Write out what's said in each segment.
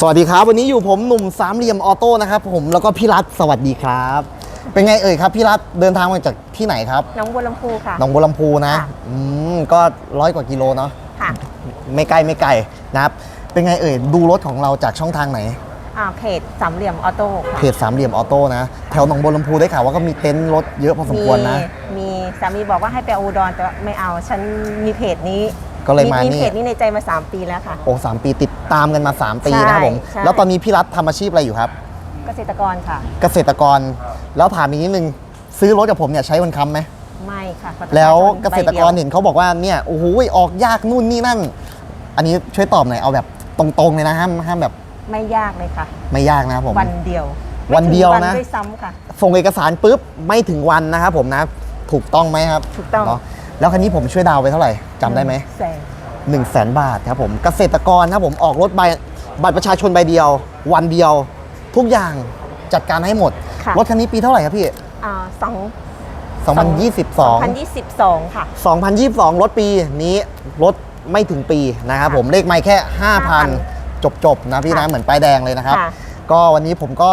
สวัสดีครับ วันนี้อยู่ผมหนุ่มสามเหลี่ยมออโต้นะครับผมแล้วก็พี่รัฐสวัสดีครับ เป็นไงเอ่ยครับพี่รัฐเดินทางมาจากที่ไหนครับน้องบัวลำพูค่ะ หนองบัวลำพูนะค่ะ อืมก็ร้อยกว่ากิโลเนาะค่ะไม่ไกลไม่ไกลนะครับ เป็นไงเอ่ยดูรถของเราจากช่องทางไหน อ่าเพจสามเหลี่ยมออโต้ค่ะเพจสามเหลี่ยมออโต้นะแถวหนองบัวลำพูได้ข่าวว่าก็มีเต็นท์รถเยอะพอสมควรนะ มีสามีบอกว่าให้ไปอุดรแต่ว่าไม่เอา ฉันมีเพจนี้ ก็เลยมานี่ เพจนี้ในใจมา 3 ปีแล้วค่ะ โอ้สามปีติดตามกันมา 3 ปีนะครับผม ใช่ แล้วตอนนี้พี่รัฐทำอาชีพอะไรอยู่ครับ เกษตรกรค่ะ เกษตรกร แล้วถามอีกนิดนึง ซื้อรถกับผมเนี่ยใช้วันค้ำไหม ไม่ค่ะบัตรแล้วประชาชนเกษตรกรใบดียวเห็นเขาบอกว่าเนี่ยโอ้โหออกยากนู่นนี่นั่น อันนี้ช่วยตอบหน่อยเอาแบบตรงๆเลยนะห้ามห้ามแบบไม่ยากเลยค่ะ ไม่ยากนะครับผม วันเดียววันเดียวนะ ไม่ถึงด้วยซ้ำค่ะ ส่งเอกสารปุ๊บไม่ถึงวันนะครับผมนะ ถูกต้องไหมครับถูกต้อง เนาะ แล้วคันนี้ผมช่วยดาวน์ไปเท่าไหร่จำได้ไหมแสน1นึ่งแสนบาทครับผมเกษตรกรครับผมออกรถใบบัตรประชาชนใบเดียว วันเดียว ทุกอย่างจัดการให้หมด ค่ะ รถคันนี้ปีเท่าไหร่ครับพี่ อ่าสอง2022 2022ค่ะ 2022 รถปีนี้รถไม่ถึงปีนะครับผมเลขไม่แค่ 5,000 จบจบๆนะพี่นะค่ะเหมือนป้ายแดงเลยนะครับ ค่ะ ก็วันนี้ผมก็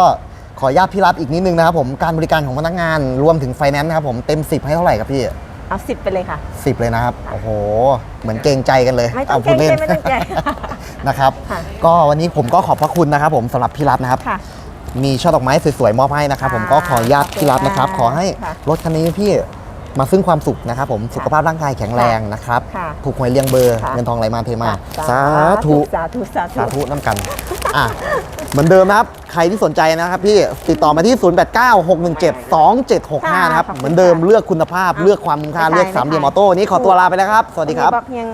ขออนุญาตพี่รัฐอีกนิดนึงนะครับผมการบริการของพนักงานรวมถึงไฟแนนซ์นะครับผมเต็ม 10 ให้เท่าไหร่ครับพี่ เอาสิบไปเลยค่ะ10เลยนะครับ โอ้โห เหมือนเกรงใจกันเลยไม่ต้องาพูดล่นเกรงใจไม่ต้องเกรงใจนะครับ ค่ะก็วันนี้ผมก็ขอบพระคุณนะครับ ผมสำหรับพี่รัฐนะครับ ค่ะ มีช่อดอกไม้สวยๆมอบให้นะครับ ผมก็ขออนุญาตพี่รัฐนะครับ ขอให้ค่ะรถคันนี้พี่มาซึ่งความสุขนะครับ ผมสุขภาพร่างกายแข็งแรงนะครับค่ะถูกหวยเรียงเบอร์ค่ะ เงินทองไหลมาเทมาค่ะสาธุ สาธุสาธุ สาธุน้ำกัน อะเหมือนเดิมนะครับ ใครที่สนใจนะครับพี่ติดต่อมาที่ 0896172765 นะครับค่ะขอบคุณเหมือนเดิมค่ะเลือกคุณภาพไม่เลือกความคุ้มค่าใช่เลือกสามเหลี่ยมอไม่อโต้วันนี้ขอตัวลาไปแล้วครับ สวัสดีครับ บอกยัง